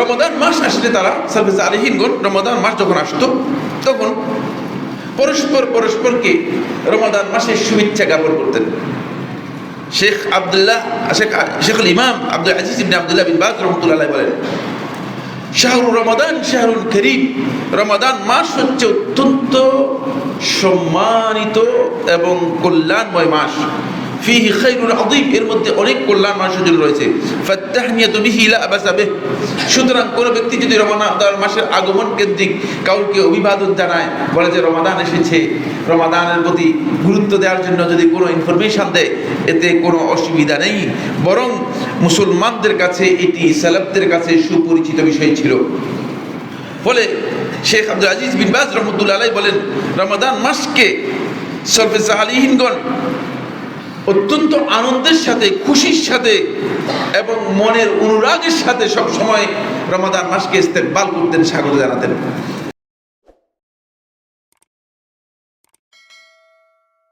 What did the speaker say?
রমাদান মাস আসলে তারা সালফেজ আলিহীনগণ রমাদান মাস যখন আসতো, তখন পরস্পর পরস্পরকে রমাদান মাসের শুভেচ্ছা জ্ঞাপন করতেন। শেখ আবদুল্লাহ, শেখ শেখুল ইমাম আব্দুল আজিজ ইবনে আবদুল্লাহ বিন বাজ রহমতুল্লাহ বলেন শাহরুল রমাদান শাহরুল করিম রমাদান মাস হচ্ছে অত্যন্ত সম্মানিত এবং কল্যাণময় মাস। ফিহি খাইরুল আযীম, এর মধ্যে অনেক কল্যাণ মানুষের জন্য রয়েছে। বিহি লা আবাসা বিহ। সুতরাং কোনো ব্যক্তি যদি রমাদান মাসের আগমন কেন্দ্রিক কাউকে অভিবাদন জানায়, বলে যে রমাদান এসেছে, রমাদানের প্রতি গুরুত্ব দেওয়ার জন্য যদি কোনো ইনফরমেশন দেয়, এতে কোনো অসুবিধা নেই। বরং মুসলমানদের কাছে এটি সালাফদের কাছে সুপরিচিত বিষয় ছিল। ফলে শেখ আব্দুল আজিজ বিন বাজ রহমতুল্লাহ বলেন, রমাদান মাসকে সরফে সাহালিহীনগণ অত্যন্ত আনন্দের সাথে, খুশির সাথে এবং মনের অনুরাগের সাথে সব সময় রমাদান মাসকে ইস্তেকবাল করতেন, স্বাগত জানাতেন।